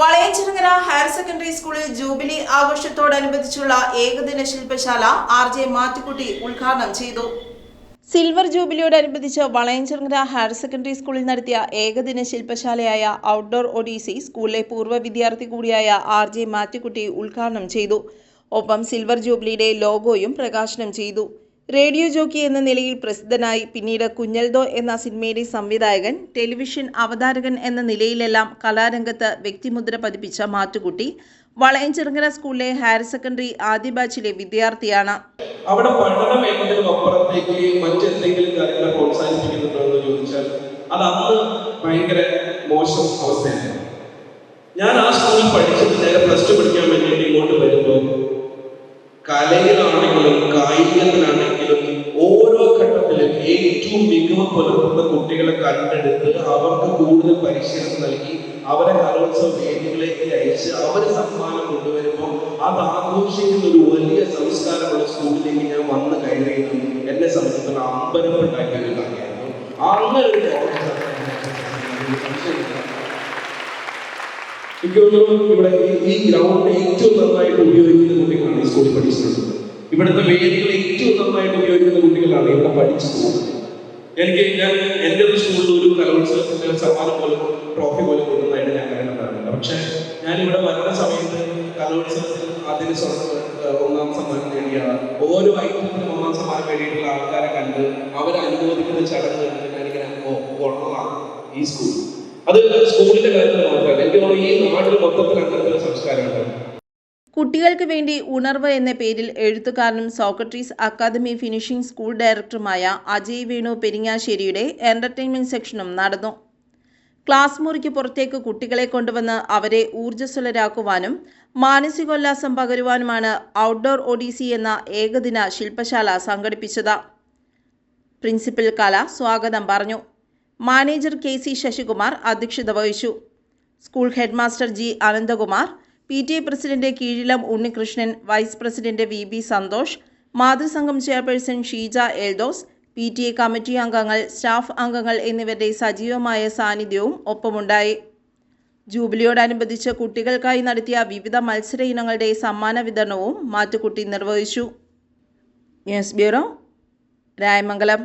Valayanchirangara higher secondary സ്കൂളിൽ jubilee ആഘോഷത്തോടനുബന്ധിച്ചുള്ള ഏകദിന ശില്പശാല ആർ ജെ മാറ്റിക്കുട്ടി ഉദ്ഘാടനം ചെയ്തു. സിൽവർ ജൂബിലിയോടനുബന്ധിച്ച് വളയഞ്ചിറങ്ങര ഹയർ സെക്കൻഡറി സ്കൂളിൽ നടത്തിയ ഏകദിന ശില്പശാലയായ ഔട്ട്ഡോർ ഒഡീസി സ്കൂളിലെ പൂർവ വിദ്യാർത്ഥി കൂടിയായ ആർ ജെ മാറ്റുക്കുട്ടി ഉദ്ഘാടനം ചെയ്തു. ഒപ്പം സിൽവർ ജൂബിലിയുടെ ലോഗോയും പ്രകാശനം ചെയ്തു. റേഡിയോ ജോക്കി എന്ന നിലയിൽ പ്രസിദ്ധനായി പിന്നീട് കുഞ്ഞൽദോ എന്ന സിനിമയിലെ സംവിധായകൻ ടെലിവിഷൻ അവതാരകൻ എന്ന നിലയിലെല്ലാം കലാരംഗത്ത് വ്യക്തിമുദ്ര പതിപ്പിച്ച മാറ്റുകുട്ടി വളയഞ്ചിറങ്ങര സ്കൂളിലെ ഹയർ സെക്കൻഡറി ആദ്യ ബാച്ചിലെ വിദ്യാർത്ഥിയാണ്. അവിടെ പഠനം എന്നതിനും അപ്പുറത്തേക്ക് മറ്റെന്തെങ്കിലും കാര്യങ്ങളെ പ്രോത്സാഹിപ്പിക്കുന്നുണ്ടോ എന്ന് ചോദിച്ചാൽ അത് അന്ന് ഭയങ്കര മോശം അവസ്ഥയാണ്. ഞാൻ ആ സ്കൂളിൽ പഠിച്ചത് നേരെ പ്ലസ് ടു പഠിക്കാൻ വേണ്ടിയിട്ട് ഇങ്ങോട്ട് വരുമ്പോൾ കലയിലാണെങ്കിലും കായികത്തിലാണെങ്കിലും ഏറ്റവും മികവ് പുലർത്തുന്ന കുട്ടികളെ കണ്ടെടുത്ത് അവർക്ക് കൂടുതൽ പരിശീലനം നൽകി അവരെ കലോത്സവ വേദികളിലേക്ക് അയച്ച് അവർ സമ്മാനം കൊണ്ടുവരുമ്പോൾ അത് ആഘോഷിക്കുന്ന ഒരു വലിയ സംസ്കാരമുള്ള സ്കൂളിലേക്ക് ഞാൻ വന്ന് കയറിയതും എന്നെ സംബന്ധിച്ചിടത്തോളം അമ്പരമുണ്ടാക്കിയ ഒരു കാര്യമായിരുന്നു അങ്ങനെ ഒരു ഇവിടെ ഈ- ഗ്രൗണ്ട് ഏറ്റവും നന്നായിട്ട് ഉപയോഗിക്കുന്ന കുട്ടികളാണ് ഈ സ്കൂളിൽ പഠിച്ചിട്ടുള്ളത്. ഇവിടുത്തെ വേദികൾ ഏറ്റവും നന്നായിട്ട് ഉപയോഗിക്കുന്ന കുട്ടികളാണ് ഇവിടെ പഠിച്ചു പോകുന്നത്. എനിക്ക് ഞാൻ എന്റെ ഒരു സ്കൂളിൽ ഒരു കലോത്സവത്തിന്റെ സമ്മാനം പോലും ട്രോഫി പോലും കൊടുക്കുന്നതായിട്ട് ഞാൻ കണ്ടിട്ടുണ്ടായിരുന്നില്ല പക്ഷെ ഞാൻ ഇവിടെ വരുന്ന സമയത്ത് കലോത്സവത്തിൽ ഏഹ് ഒന്നാം സമ്മാനം നേടിയ ഓരോ ഐറ്റത്തിനും ഒന്നാം സമ്മാനം നേടിയിട്ടുള്ള ആൾക്കാരെ കണ്ട് അവരെ അനുമോദിക്കുന്ന ചടങ്ങ് കണ്ടിട്ട് ഞാനിങ്ങനെ ഈ സ്കൂൾ. അത് സ്കൂളിന്റെ കാര്യത്തിൽ മാത്രമല്ല എനിക്ക് ഈ നാട്ടിൽ മൊത്തത്തിൽ സംസ്കാരമുണ്ട് കുട്ടികൾക്ക് വേണ്ടി ഉണർവ് എന്ന പേരിൽ എഴുത്തുകാരനും സോക്രട്ടീസ് അക്കാദമി ഫിനിഷിംഗ് സ്കൂൾ ഡയറക്ടറുമായ അജയ് വേണു പെരിങ്ങാശ്ശേരിയുടെ എന്റർടൈൻമെന്റ് സെക്ഷനും നടന്നു. ക്ലാസ് മുറിക്ക് പുറത്തേക്ക് കുട്ടികളെ കൊണ്ടുവന്ന് അവരെ ഊർജസ്വലരാക്കുവാനും മാനസികോല്ലാസം പകരുവാനുമാണ് ഔട്ട്ഡോർ ഒഡീസി എന്ന ഏകദിന ശില്പശാല സംഘടിപ്പിച്ചത്. പ്രിൻസിപ്പൽ കല സ്വാഗതം പറഞ്ഞു. മാനേജർ കെ സി ശശികുമാർ അധ്യക്ഷത വഹിച്ചു. School headmaster G Ananthakumar P T A president Keezhillam Unnikrishnan vice president V B Santhosh മാതൃസംഘം chairperson Sheeja Eldhose P T A committee അംഗങ്ങൾ സ്റ്റാഫ് അംഗങ്ങൾ എന്നിവരുടെ സജീവമായ സാന്നിധ്യവും ഒപ്പമുണ്ടായി. ജൂബിലിയോടനുബന്ധിച്ച് കുട്ടികൾക്കായി നടത്തിയ വിവിധ മത്സര ഇനങ്ങളുടെ സമ്മാന വിതരണവും മാറ്റുകുട്ടി നിർവഹിച്ചു. News bureau Rayamangalam.